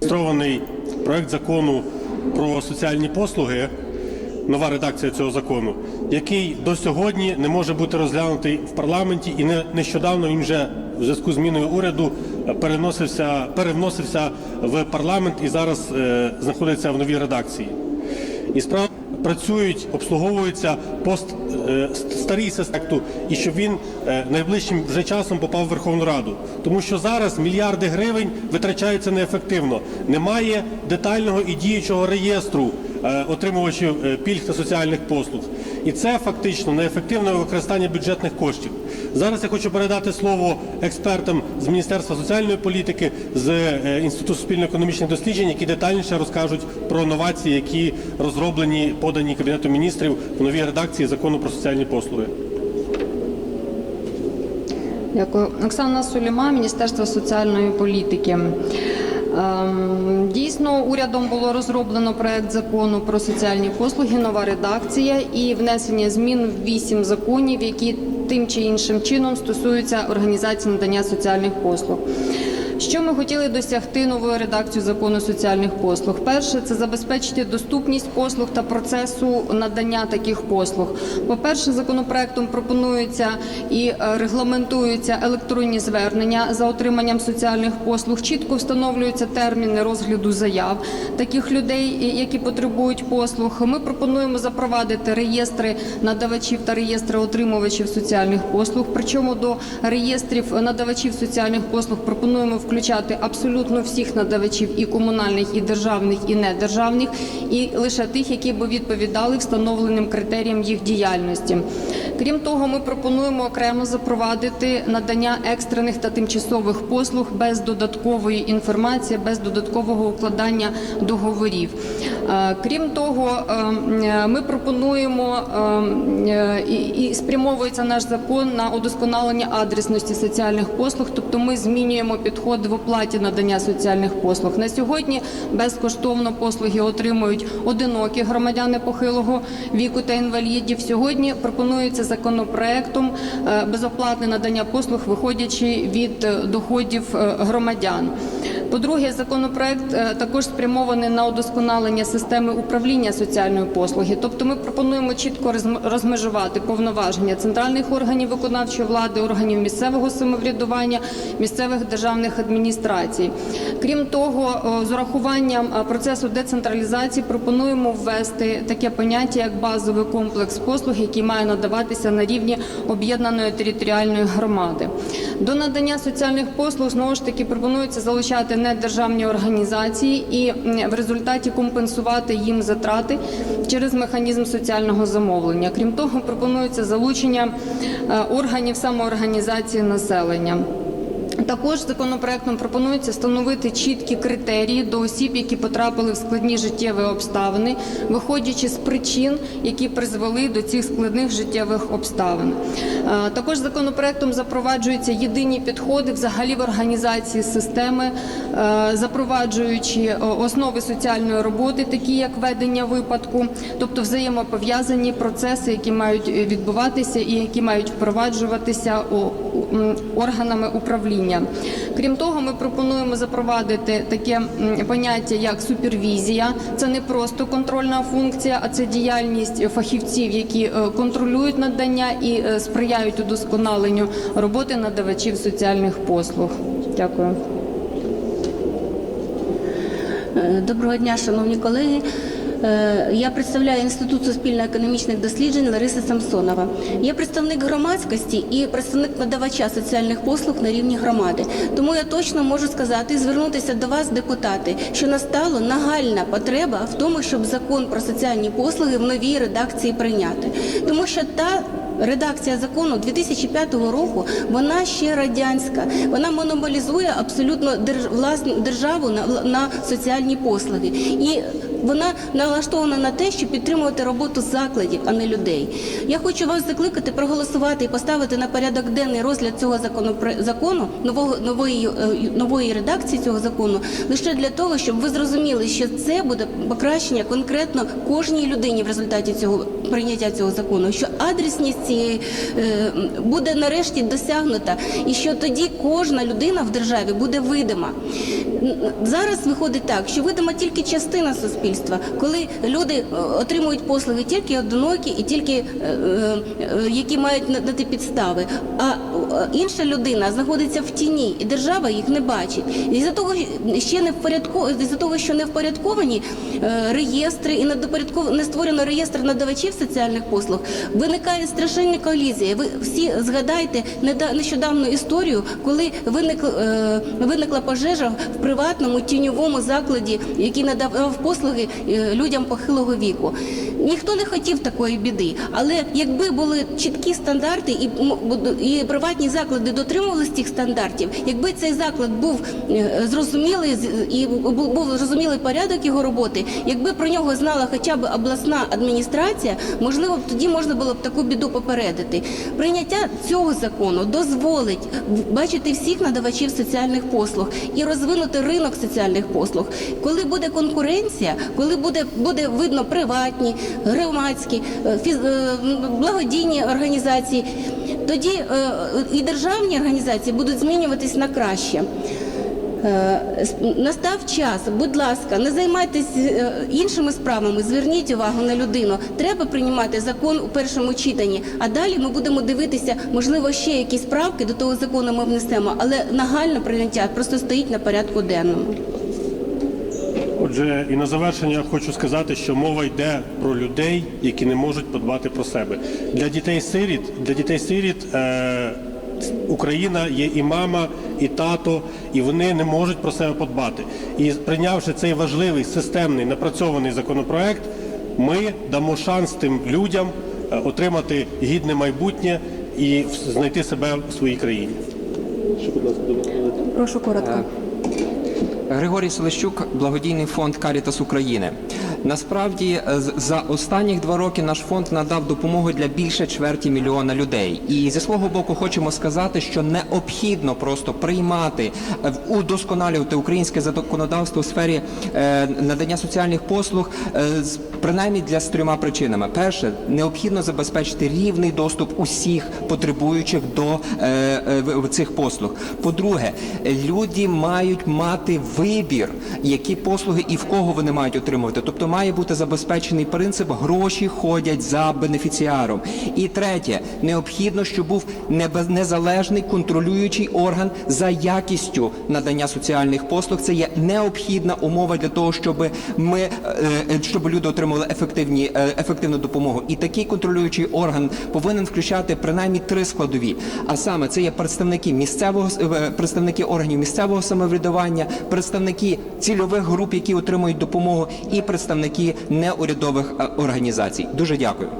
Реєстрований проект закону про соціальні послуги, нова редакція цього закону, який до сьогодні не може бути розглянутий в парламенті, і не- нещодавно він вже в зв'язку з зміною уряду переносився, перевносився в парламент і зараз е, знаходиться в новій редакції. І справа працюють, обслуговуються пост е, ст- старій систекту, і щоб він е, найближчим вже часом попав в Верховну Раду. Тому що зараз мільярди гривень витрачаються неефективно. Немає детального і діючого реєстру отримувачів е, пільг та соціальних послуг. І це фактично неефективне використання бюджетних коштів. Зараз я хочу передати слово експертам з Міністерства соціальної політики, з е, Інституту суспільно-економічних досліджень, які детальніше розкажуть про новації, які розроблені, подані Кабінету міністрів в новій редакції закону про соціальні послуги. Дякую. Оксана Суліма, Міністерство соціальної політики. Ем, Дійсно, урядом було розроблено проект закону про соціальні послуги, нова редакція і внесення змін в вісім законів, які тим чи іншим чином стосуються організації надання соціальних послуг. Що ми хотіли досягти новою редакцією закону соціальних послуг? Перше це забезпечити доступність послуг та процесу надання таких послуг. По-перше, законопроектом пропонується і е, регламентуються електронні звернення за отриманням соціальних послуг. Чітко встановлюються терміни розгляду заяв таких людей, які потребують послуг. Ми пропонуємо запровадити реєстри надавачів та реєстри отримувачів соціальних послуг. Причому до реєстрів надавачів соціальних послуг пропонуємо включати абсолютно всіх надавачів і комунальних, і державних, і недержавних, і лише тих, які би відповідали встановленим критеріям їх діяльності. Крім того, ми пропонуємо окремо запровадити надання екстрених та тимчасових послуг без додаткової інформації, без додаткового укладання договорів. Е, Крім того, е, е, ми пропонуємо і спрямовується наш закон на удосконалення адресності соціальних послуг, тобто ми змінюємо підходи в оплаті надання соціальних послуг. На сьогодні безкоштовно послуги отримують одинокі громадяни похилого віку та інвалідів. Сьогодні пропонується законопроектом безоплатне надання послуг, виходячи від доходів громадян. По-друге, законопроект е, також спрямований на удосконалення системи управління соціальної послуги. Тобто, ми пропонуємо чітко розмежувати повноваження центральних органів виконавчої влади, органів місцевого самоврядування, місцевих державних адміністрацій. Крім того, з урахуванням е, процесу децентралізації пропонуємо ввести таке поняття як базовий комплекс послуг, який має надаватися на рівні об'єднаної територіальної громади. До надання соціальних послуг знову ж таки пропонується залучати недержавні організації і в результаті компенсувати їм затрати через механізм соціального замовлення. Крім того, пропонується залучення е, органів самоорганізації населення. Також законопроектом пропонується встановити чіткі критерії до осіб, які потрапили в складні життєві обставини, виходячи з причин, які призвели до цих складних життєвих обставин. Е, Також законопроектом запроваджуються єдині підходи взагалі в організації системи, е, запроваджуючи е, основи соціальної роботи, такі як ведення випадку, тобто взаємопов'язані процеси, які мають відбуватися і які мають впроваджуватися органами управління. Крім того, ми пропонуємо запровадити таке поняття як супервізія. Це не просто контрольна функція, а це діяльність фахівців, які е, контролюють надання і е, сприяють удосконаленню роботи надавачів соціальних послуг. Дякую. Е, Доброго дня, шановні колеги. Е, Я представляю Інститут суспільно-економічних досліджень Лариса Самсонова. Я представник громадськості і представник надавача соціальних послуг на рівні громади. Тому я точно можу сказати і звернутися до вас, депутати, що настала нагальна потреба в тому, щоб закон про соціальні послуги в новій редакції прийняти. Тому що та Редакція закону 2005 року вона ще радянська. Вона монополізує абсолютно держ, власну державу на, на соціальні послуги. І Вона налаштована на те, щоб підтримувати роботу закладів, а не людей. Я хочу вас закликати проголосувати і поставити на порядок денний розгляд цього закону закону нового нової е, нової редакції цього закону лише для того, щоб ви зрозуміли, що це буде покращення конкретно кожній людині в результаті цього прийняття цього закону, що адресність цієї е, буде нарешті досягнута, і що тоді кожна людина в державі буде видима. Зараз виходить так, що видима тільки частина суспільства, коли люди е, отримують послуги тільки одинокі і тільки е, е, які мають на на підстави. А інша людина знаходиться в тіні, і держава їх не бачить. І за того ще не впорядку, за того, що не впорядковані реєстри і не створено реєстр надавачів соціальних послуг, виникає страшенна колізія. Ви всі згадайте нещодавну історію, коли виник, виникла пожежа в приватному тіньовому закладі, який надавав послуги людям похилого віку. Ніхто не хотів такої біди, але якби були чіткі стандарти і, і приватні заклади дотримувалися цих стандартів, якби цей заклад був е, зрозумілий і був зрозумілий порядок його роботи, якби про нього знала хоча б обласна адміністрація, можливо, б тоді можна було б таку біду попередити. Прийняття цього закону дозволить бачити всіх надавачів соціальних послуг і розвинути ринок соціальних послуг. Коли буде конкуренція, коли буде, буде видно приватні, громадські, е, е, благодійні організації, тоді е, і державні організації будуть змінюватись на краще. Настав час, будь ласка, не займайтесь іншими справами, зверніть увагу на людину. Треба приймати закон у першому читанні, а далі ми будемо дивитися, можливо, ще якісь правки до того закону ми внесемо, але нагальне прийняття просто стоїть на порядку денному. Отже, і на завершення хочу сказати, що мова йде про людей, які не можуть подбати про себе. Для дітей-сиріт, для дітей-сиріт е, Україна є і мама, і тато, і вони не можуть про себе подбати. І прийнявши цей важливий системний напрацьований законопроект, ми дамо шанс тим людям е, отримати гідне майбутнє і знайти себе в своїй країні. Прошу коротко. Григорій Селищук, благодійний фонд Карітас України. Насправді за останніх два роки наш фонд надав допомогу для більше чверті мільйона людей. І зі свого боку хочемо сказати, що необхідно просто приймати, е, в- удосконалювати українське законодавство у сфері е, надання соціальних послуг, е, з- принаймні для з трьома причинами: перше, необхідно забезпечити рівний доступ усіх потребуючих до е, е, цих послуг. По-друге, люди мають мати вибір, які послуги і в кого вони мають отримувати. Тобто має бути забезпечений принцип гроші ходять за бенефіціаром. І третє, необхідно, щоб був незалежний контролюючий орган за якістю надання соціальних послуг. Це є необхідна умова для того, щоб ми е, е, щоб люди отримали ефективні е, ефективну допомогу. І такий контролюючий орган повинен включати принаймні три складові. А саме це є представники місцевого е, представники органів місцевого самоврядування, представники цільових груп, які отримують допомогу, і представники неурядових е, організацій. Дуже дякую.